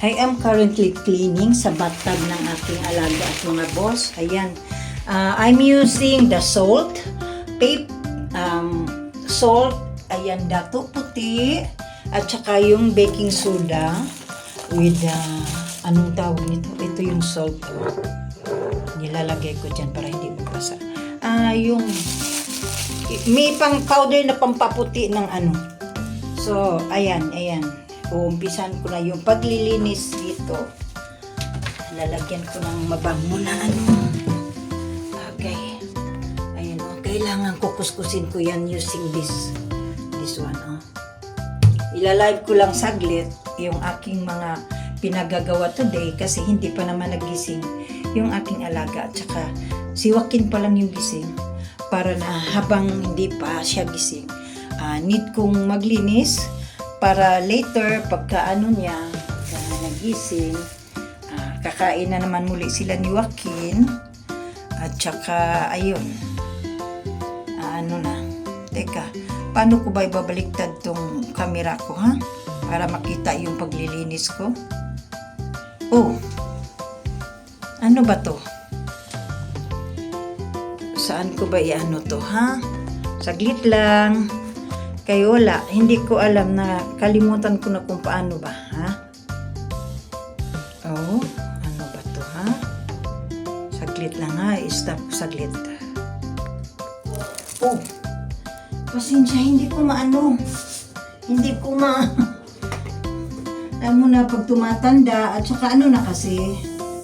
I am currently cleaning sa bathtub ng aking alaga at mga boss. Ayan. Ah, I'm using the salt, pape, um, salt, ayan, dato puti, at saka yung baking soda with, ah, anong tawag nito? Ito yung salt. oh. Nilalagay ko dyan para hindi mabasa. Ah, yung, may pang powder na pampaputi ng ano. So, ayan, ayan. Uumpisan ko na yung paglilinis dito. Lalagyan ko ng mabango na ano. Okay. Ayan o. Kailangan kukuskusin ko yan using this this one oh. Ilalive ko lang saglit yung aking mga pinagagawa today kasi hindi pa naman nagising yung aking alaga at saka si Joaquin pa lang yung gising para na habang hindi pa siya gising ah, need kong maglinis para later pagka ano niya pagka nagising ah, kakain na naman muli sila ni Joaquin at saka ayun. Ah, ano na. Teka paano ko ba ibabaliktad tong camera ko ha? Para makita yung paglilinis ko. Oh ano ba to? Saan ko ba iano to ha? Saglit lang kayo wala. Hindi ko alam na kalimutan ko na kung paano ba ha? Oh ano ba to ha? Saglit lang ha? Stop saglit. Oh pasensya hindi ko maano. Hindi ko ma alam mo na pag tumatanda at saka ano na kasi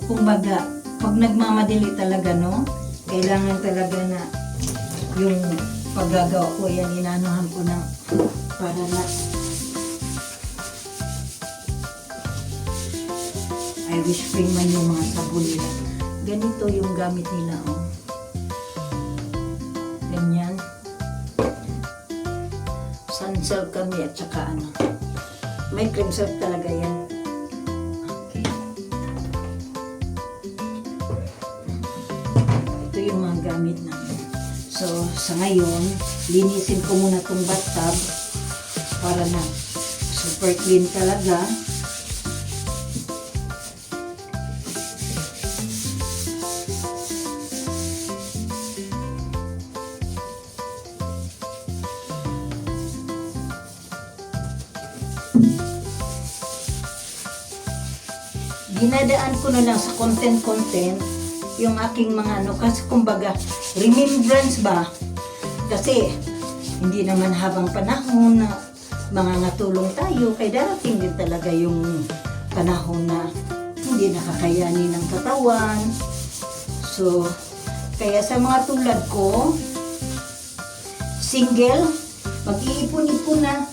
kumbaga pag nagmamadali talaga no? Kailangan talaga na yung paggagawa ko yan inanuhan ko ng para na I wish spring man yung mga sabon nila. Ganito yung gamit nila oh. Ganyan. Sunsilk kami at saka ano may cream silk talaga yan. Okay. Ito yung mga gamit namin. So, sa ngayon, linisin ko muna tong bathtub para na super clean talaga. dinadaan ko na lang sa content-content yung aking mga ano, kasi kumbaga, remembrance ba? Kasi, hindi naman habang panahon na mga natulong tayo, kay darating din talaga yung panahon na hindi nakakayanin ng katawan. So, kaya sa mga tulad ko, single, mag-iipon-ipon na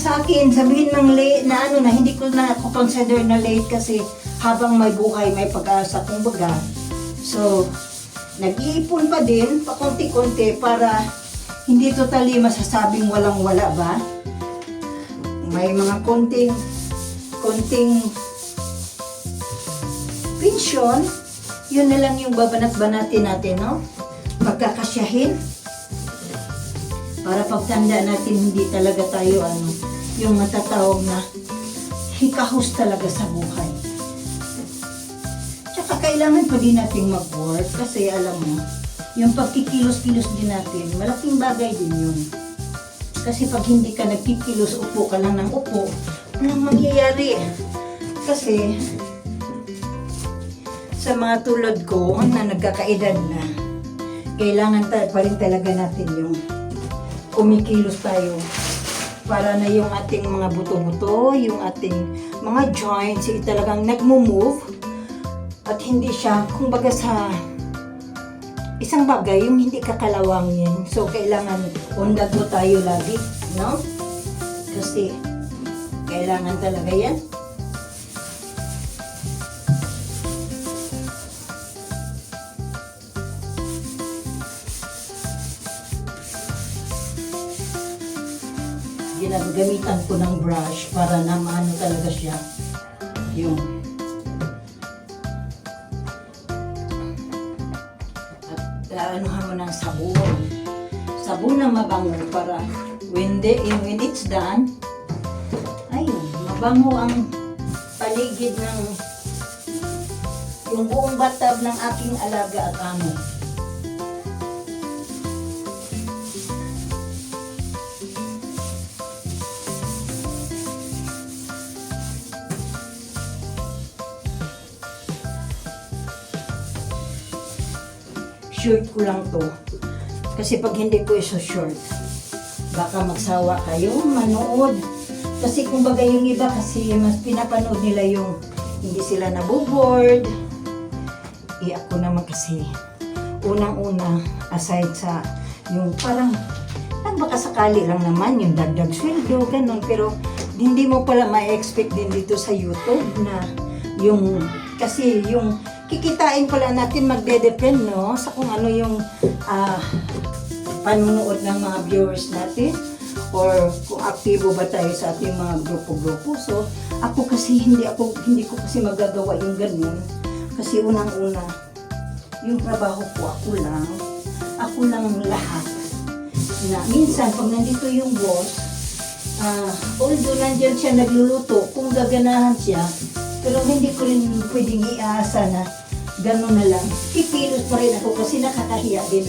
sa akin, sabihin ng late na ano na, hindi ko na ako consider na late kasi habang may buhay, may pag-asa kung baga. So, nag-iipon pa din, pakunti-kunti para hindi totally masasabing walang-wala ba? May mga konting, konting pensyon, yun na lang yung babanat-banatin natin, no? Pagkakasyahin, para pagtanda natin hindi talaga tayo ano, yung matatawag na hikahos talaga sa buhay. Kailangan pa din natin mag-work kasi alam mo, yung pagkikilos-kilos din natin, malaking bagay din yun. Kasi pag hindi ka nagkikilos, upo ka lang ng upo, anong mangyayari? Kasi, sa mga tulad ko na nagkakaedad na, kailangan ta- pa rin talaga natin yung kumikilos tayo para na yung ating mga buto-buto, yung ating mga joints, eh, talagang nagmo-move at hindi siya, kumbaga sa isang bagay, yung hindi kakalawangin. So, kailangan on the go tayo lagi, no? Kasi, kailangan talaga yan. ginagamitan ko ng brush para na maano talaga siya yung ng sabon sabon na mabango para when, the, when it's done ayun mabango ang paligid ng yung buong bathtub ng aking alaga at amo. Short ko lang to. Kasi pag hindi ko iso short, baka magsawa kayo manood. Kasi kumbaga yung iba kasi mas pinapanood nila yung hindi sila naboboard. Eh ako naman kasi unang-una aside sa yung parang ang baka sakali lang naman yung dagdag sweldo, ganun. Pero hindi mo pala ma-expect din dito sa YouTube na yung kasi yung kikitain pala natin magde-depend no sa kung ano yung ah, panunood ng mga viewers natin or kung aktibo ba tayo sa ating mga grupo-grupo. So, ako kasi hindi ako hindi ko kasi magagawa yung ganun. Kasi unang-una, yung trabaho ko ako lang, ako lang lahat. Na minsan pag nandito yung boss, ah although nandyan siya nagluluto, kung gaganahan siya, pero hindi ko rin pwedeng iasa na gano'n na lang. Kikilos pa rin ako kasi nakakahiya din.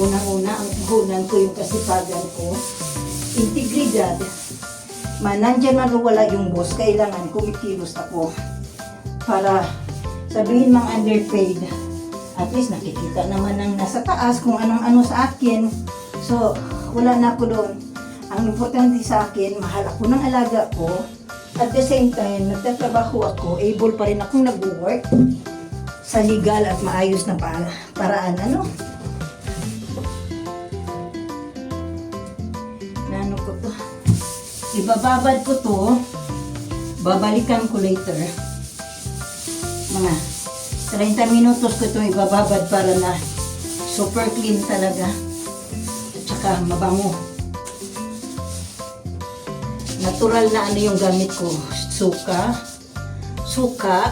Unang-una, ang puhunan ko yung kasipagan ko. Integridad. Man, nandyan man wala yung boss, kailangan kumikilos ako. Para sabihin mang underpaid. At least nakikita naman ng nasa taas kung anong ano sa akin. So, wala na ako doon. Ang importante sa akin, mahal ako ng alaga ko. At the same time, nagtatrabaho ako, able pa rin akong nag-work sa legal at maayos na para paraan. Ano? Nano ko to? Ibababad ko to. Babalikan ko later. Mga 30 minutos ko ito ibababad para na super clean talaga. At saka mabango. Natural na ano yung gamit ko. Suka. Suka.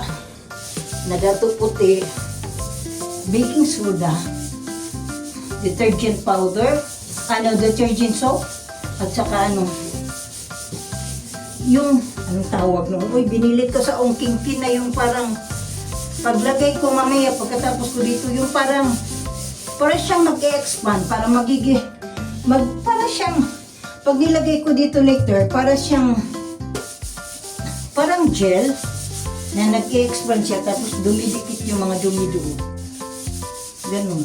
Nagato puti. Baking soda. Detergent powder. Ano, detergent soap. At saka ano, yung, anong tawag noon? Uy, binilit ko sa ongking kin na yung parang, paglagay ko mamaya, pagkatapos ko dito, yung parang, para siyang mag-expand, para magiging, mag, para siyang, pag nilagay ko dito later, para siyang, parang gel, na nag-expand siya, tapos dumidikit yung mga dumi doon. Ganun.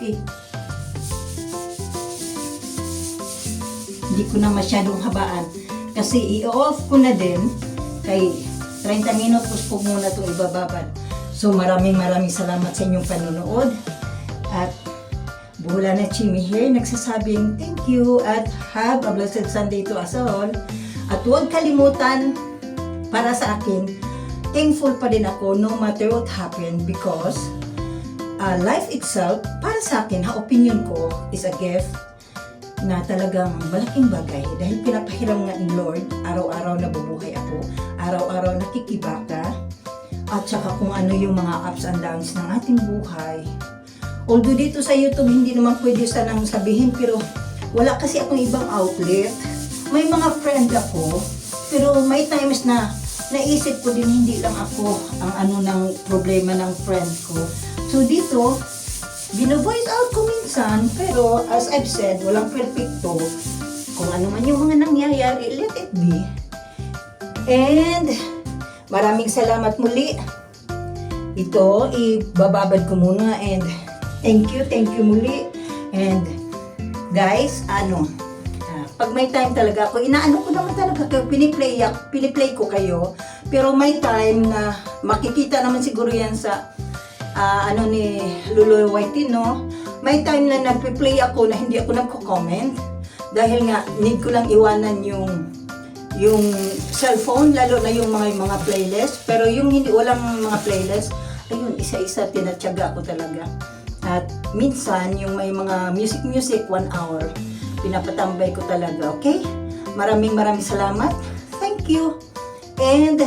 Okay. Hindi ko na masyadong habaan. Kasi i-off ko na din kay 30 minutos po muna itong ibababad. So maraming maraming salamat sa inyong panonood. At Buhula na Chimi here, nagsasabing thank you at have a blessed Sunday to us all. At huwag kalimutan para sa akin, thankful pa din ako no matter what happened because uh, life itself, para sa akin, ha, opinion ko, is a gift na talagang malaking bagay dahil pinapahiram nga ni Lord, araw-araw na bubuhay ako, araw-araw nakikibaka, at saka kung ano yung mga ups and downs ng ating buhay. Although dito sa YouTube, hindi naman pwede sanang sabihin, pero wala kasi akong ibang outlet. May mga friend ako, pero may times na naisip ko din hindi lang ako ang ano ng problema ng friend ko. So dito, bino-voice out ko minsan, pero as I've said, walang perfecto. Kung ano man yung mga nangyayari, let it be. And maraming salamat muli. Ito, ibababad ko muna and thank you, thank you muli. And guys, ano, ah, pag may time talaga ako, inaano ko naman talaga kayo, piniplay, piniplay ko kayo. Pero may time na makikita naman siguro yan sa ah, ano ni Lulu Whitey, no? May time na nagpe-play ako na hindi ako nagko-comment dahil nga need ko lang iwanan yung yung cellphone lalo na yung mga mga playlist pero yung hindi walang mga playlist ayun isa-isa tinatyaga ko talaga at minsan yung may mga music music one hour pinapatambay ko talaga okay maraming maraming salamat thank you and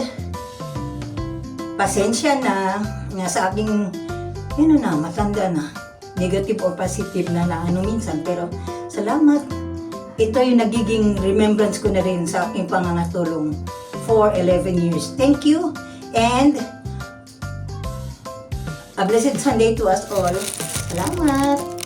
pasensya na nga sa aking yun na, matanda na. negative or positive na na ano minsan. Pero salamat. Ito yung nagiging remembrance ko na rin sa aking pangangatulong for 11 years. Thank you and a blessed Sunday to us all. Salamat!